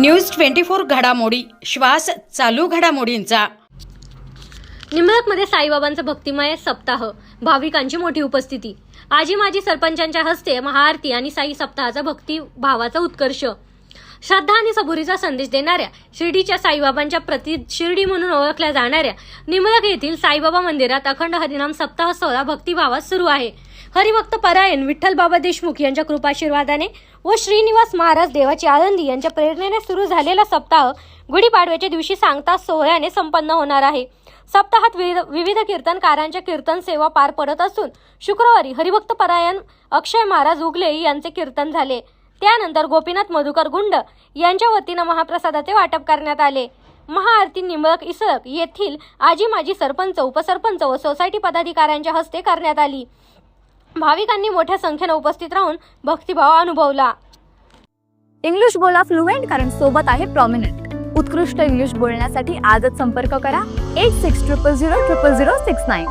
News twenty four घडामोडी. श्वास चालू घडामोडींचा. निंबळकमध्ये साईबाबांचा भक्तिमय सप्ताह. भाविकांची मोठी उपस्थिती. आजी माजी सरपंचांच्या हस्ते महाआरती आणि साई सप्ताहाचा भक्ती भावाचा उत्कर्ष. श्रद्धा आणि सबुरीचा संदेश देणाऱ्या शिर्डीच्या साईबाबांच्या प्रति शिर्डी म्हणून ओळखल्या जाणाऱ्या निमरक येथील साईबाबा मंदिरात अखंड हरिनाम सप्ताह सोहळा भक्तिभावात सुरू आहे. हरिभक्त परायण विठ्ठल बाबा देशमुख यांच्या कृपाशीर्वादाने व श्रीनिवास महाराज देवाची आनंदी यांच्या प्रेरणेने सुरू झालेला सप्ताह गुढीपाडव्याच्या दिवशी सांगता सोहळ्याने संपन्न होणार आहे. सप्ताहात विविध कीर्तनकारांच्या कीर्तन सेवा पार पडत असून शुक्रवारी हरिभक्त परायण अक्षय महाराज उगले यांचे कीर्तन झाले. त्यानंतर गोपीनाथ मधुकर गुंड यांच्या वतीनं महाप्रसादाचे वाटप करण्यात आले. महाआरती निंबळक इसळक येथील आजी माजी सरपंच उपसरपंच व सोसायटी पदाधिकाऱ्यांच्या हस्ते करण्यात आली. भाविकांनी मोठ्या संख्येनं उपस्थित राहून भक्तिभाव अनुभवला. इंग्लिश बोला फ्लुएंट कारण सोबत आहे प्रॉमिनंट उत्कृष्ट इंग्लिश बोलण्यासाठी आजच संपर्क करा. Eight six triple zero triple zero six nine